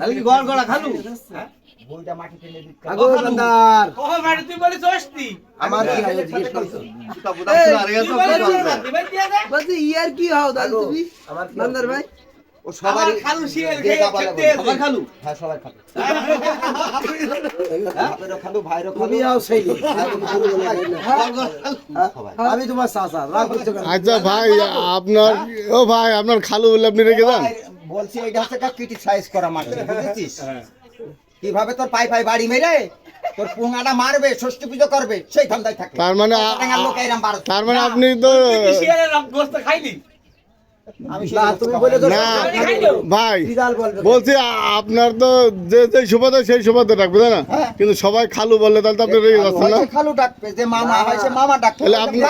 তাহলে কি গড় গড়া খালু? বইটা মাটি টেনে দিতে। আগো দোকানদার ও মানে তুই বলিস অস্তি আমার কি হয় জিজ্ঞেস করছ জুতা বুতা খুলে আর গেছে তুই বলিস দিবেন দিয়া। দে? বলছি ইয়ার কি হও তাহলে তুমি? বান্দার ভাই? ও আমার খালু শিয়াল খেয়ে কাবালে খেতে বলে। সবাই খালু? হ্যাঁ সবাই খাবে খালু ভাইরও খালু। তুমি সেই আমি তোমার চাচা আচ্ছা ভাই আপনার ও ভাই আপনার খালু বলে আপনি রেখে দেন? বলছি এইটা হচ্ছে ক্রিটিসাইজ করা মাটি বুঝেছিস? কীভাবে তোর পাই পাই বাড়ি মেরে তোর পুঙাটা মারবে ষষ্ঠী পুজো করবে সেই ধান্দায় থাকে তার মানে তার মানে আপনি তো খাইলি? বলছি আপনার তো যে যে সুবাদে সেই সুবাদে ডাকবে তাই না? কিন্তু সবাই খালু বললে তাহলে তো আপনি রেগে যাচ্ছেন না? খালু ডাকবে যে মামা হয় সে মামা ডাকবে তাহলে আপনি-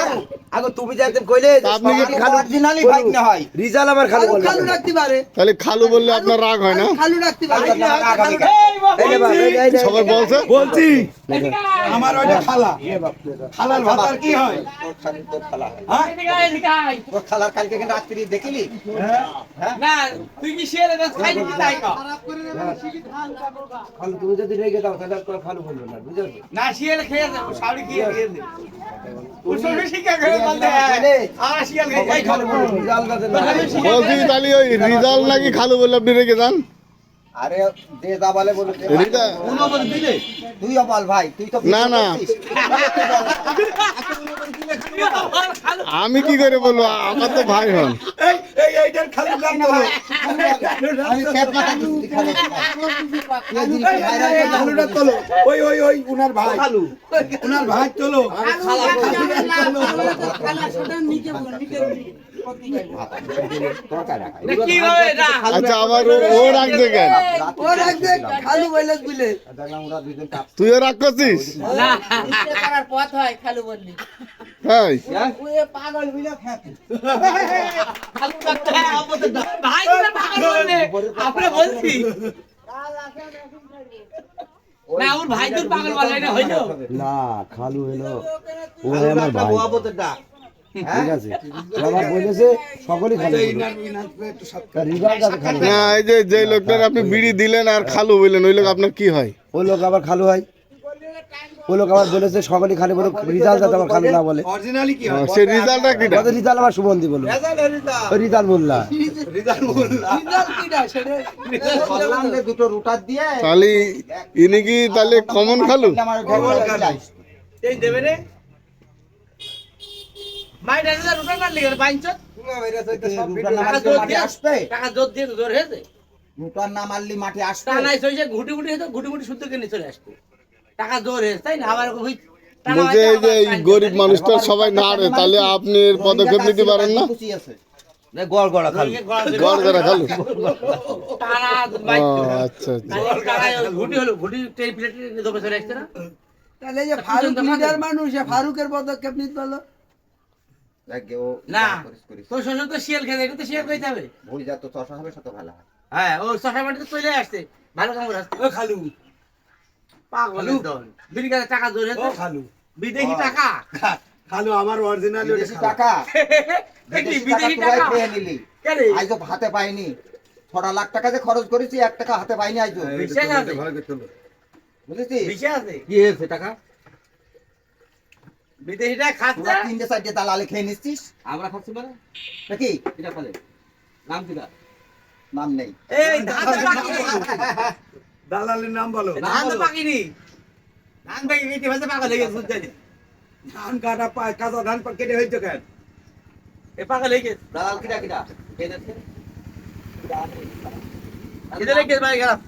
আগো তুমি যে একদম কইলে আপনি কি খালু অরিজিনালি ভাই না হয়। রিজাল আমার খালু খালু খালু রাখতে পারে। তাহলে খালু বললে আপনার রাগ হয় না? খালু রাখতে পারে। সবাই বলছে? বলছি। আমার ওইটা খালা। খালার ভাতার কি হয়? হয়। হ্যাঁ এদিকে আয়, এদিকে আয়। তোর খালার কালকে কিন্তু রাত্রি দেখিলি? না তুই কি শিয়ালের রক্ত তাই খালু তুমি যদি রেগে দাও তাহলে বলবে না না শিয়াল খেয়ে খেয়ে খেয়ে বলছি তাহলে ওই রিজাল নাকি খালু বললে আপনি রেখে যান? আরে দে দা বলে বলে দিলে তুইও বল ভাই তুই তো না, না। আমি কি করে বলব আমার তো ভাই হন। তুই ভাই খালু আচ্ছা ও- কেন ও খালু বলে দুজন তুইও রাগ করছিস? না করার পথ হয় খালু বললি পাগল ভাই পাগল আপনি বলছি না ওর ভাই তোর পাগল বলে না হইল? না খালু হলো ও আমার ভাই। ঠিক আছে। আমার বলেছে সকলেই খালু না এই যে যে লোকটার আপনি বিড়ি দিলেন আর খালু বললেন ওই লোক আপনার কি হয়? ওই লোক আবার খালু হয়। ওই লোক আবার বলেছে সকলেই খালি বলে রিজাল যাতে আমার খালু না বলে। অরিজিনালি কি হয়? সে রিজাল্টটা কি আমাদের রিজাল আমার সুবন্ধি বলল বললা রিজাল্ট সেটা বললাম দুটো রুটার দিয়ে তাহলে ইনি কি তাহলে কমন খালু? আমার খালু। এই দেবে রে। না রুটার না টাকা জোর দিয়ে জোর হয়েছে? রুটার না মারলি মাঠে আসবে। তা নাই সইছে ঘুটি ঘুটি হতো ঘুটি ঘুটি শুদ্ধ কিনে চলে আসতো। টাকা জোর হয়েছে তাই না? আবার ওই টাকা যে গরিব মানুষটা সবাই নাড়ে তাহলে আপনি এর পদক্ষেপ নিতে পারেন না? গড় গড়া খালু। গড় খালু। আচ্ছা আচ্ছা। ওই ঘুটি হলো ঘুটি প্লেটে দোকানে চলে আসছে না? তাহলে যে ফারুক লিডার মানুষ ফারুকের পদক্ষেপ নিতে পারল। না করিস করিস। শ্বশুর তো শিয়াল খেয়ে এটা তো শিয়াল খাইতে হবে। ভুল যা তো চশা হবে শত ভালো হয়। হ্যাঁ ও শশা মাটিতে চলে আসছে। ভালো কামড় আসছে। ও খালু। পাগল দল। বিড়ি টাকা জোর ও খালু। বিদেশি টাকা? খালু আমার অরিজিনালি বিদেশি টাকা? দেখলি বিদেশি বিদেশি টাকা টাকা? খেয়ে নিলি। আইজো হাতে পাইনি। ছটা লাখ টাকা যে খরচ করেছি এক টাকা হাতে পাইনি আইজো। আছে। বুঝেছিস? বিশ্বাস আছে। কি হয়েছে টাকা? বিদেশি টাকা খাচ্ছে? তোরা তিনটে চারটে দালালে খেয়ে নিচ্ছিস? আমরা খাচ্ছি মানে? নাকি? এটা ফলে নাম কিটা নাম নেই। এই দালালের নাম বলো। ধান তো পাকিনি। ধান পাকি গেছে ফেলতে পাগল হয়ে গেছে বুঝতে ধান কাটা পায় কাঁচা ধান কেটে হয়েছে কেন? এ পাগল হয়ে গেছে। দালাল কিটা কিটা? কে দেখছে? এদের লেগে ভাই গেলাম।